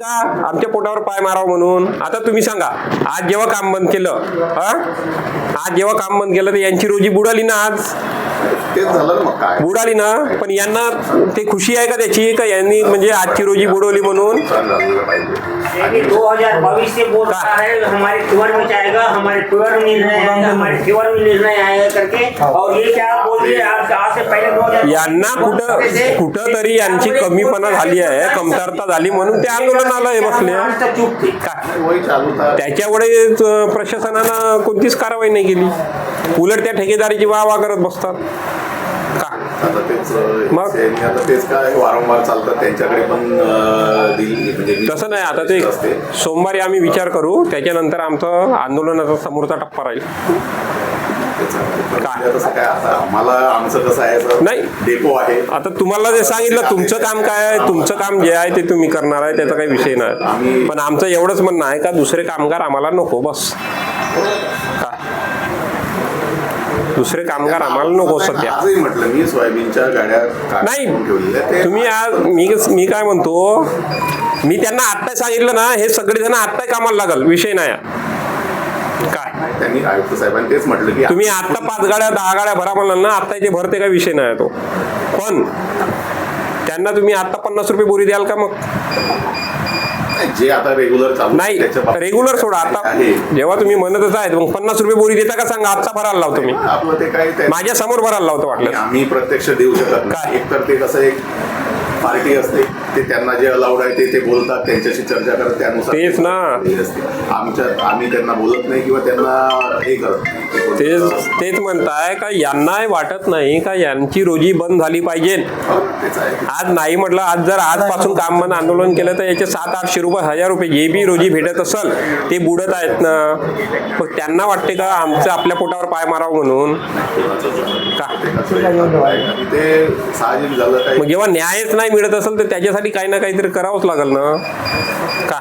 का आमच्या पोटावर पाय मारावं म्हणून. आता तुम्ही सांगा आज जेव्हा काम बंद केलं हा? आज जेव्हा काम बंद केलं तर यांची रोजी बुडाली ना आज? तेच झालं ना मग काय? बुडाली ना पण यांना ते खुशी आहे का त्याची? का यांनी म्हणजे आजची रोजी बुडवली म्हणून? नुकसान झालेलं पाहिजे अभी 2022 से बोल रहा है हमारे फ्यूअर में जाएगा हमारे फ्यूअर में निर्णय आएगा हमारे फ्यूअर में निर्णय आएगा करके। और ये क्या बोल दिए आज आज से पहले दो हजार यांना कुठं कुठं तरी यांची कमीपणा झाली आहे कमतरता झाली म्हणून ते आंदोलनाला हे बसले चूक थी. काय वही चालू था त्याच्यामुळे अं, प्रशासनानं कोणतीच कारवाई नाही केली. उलट त्या ठेकेदारीची वाह वाह करत बसतात. का? आता तेच मग? त्यांनी आता तेच काय वारंवार चालतात त्यांच्याकडे पण अं, दिली म्हणजे तसं नाही आता ते असते. सोमवारी आम्ही विचार करू त्याच्यानंतर आमचं आंदोलनाचा समोरचा टप्पा राहील. आहे. आता तसं काय आता आम्हाला आमचं कसं आहे सर नाही. डेपो आहे. आता तुम्हाला जे सांगितलं तुमचं काम काय आहे तुमचं काम जे आहे ते तुम्ही करणार आहे त्याचा काही विषय नाही. पण आमचं एवढंच म्हणणं आहे का दुसरे कामगार आम्हाला नको बस. का? दुसरे कामगार आम्हाला नको सध्या. आजही म्हटलं मी सोयाबीनच्या गाड्या का- नाही तुम्ही आज मी मी काय म्हणतो मी त्यांना आत्ता सांगितलं ना हे सगळेजण आत्ता कामाला लागल विषय नाही. काय? त्यांनी आयुक्त साहेबांनी तेच म्हटलं की तुम्ही आत्ता पाच गाड्या दहा गाड्या भरा म्हणाल ना आत्ता इथे भरते काय विषय नाही तो. पण त्यांना तुम्ही आत्ता पन्नास रुपये बोरी द्याल का मग? जे आता रेग्युलर चालू नाही रेग्युलर सोडा. आता जेव्हा तुम्ही म्हणतच आहेत मग पन्नास रुपये बोरी देता का सांगा आजचा भरायला लावतो मी. आपलं ते काय माझ्यासमोर भरायला लावतो वाटलं आम्ही प्रत्यक्ष देऊ शकत? नाही. एकतर ते कसं एक पार्टी असते ते त्यांना जे अलाउड आहे ते ते बोलतात त्यांच्याशी चर्चा करत त्यानुसार तेच ना. असते. आमच्या आम्ही त्यांना बोलत नाही किंवा त्यांना हे करत नाही. तेच तेच म्हणताय का यांना वाटत नाही का यांची रोजी बंद झाली पाहिजे? हो, तेच आहे. आज नाही म्हटलं आज जर आजपासून काम बंद आंदोलन केलं तर याचे सात आठशे रुपये हजार रुपये जे बी रोजी भेटत असेल ते बुडत आहेत ना. मग त्यांना वाटते का आमचं आपल्या पोटावर पाय मारावं म्हणून? का? ते साहजिक झालं मग जेव्हा न्यायच नाही मिळत असेल तर त्याच्यासाठी काही ना काहीतरी करावंच लागेल ना? का?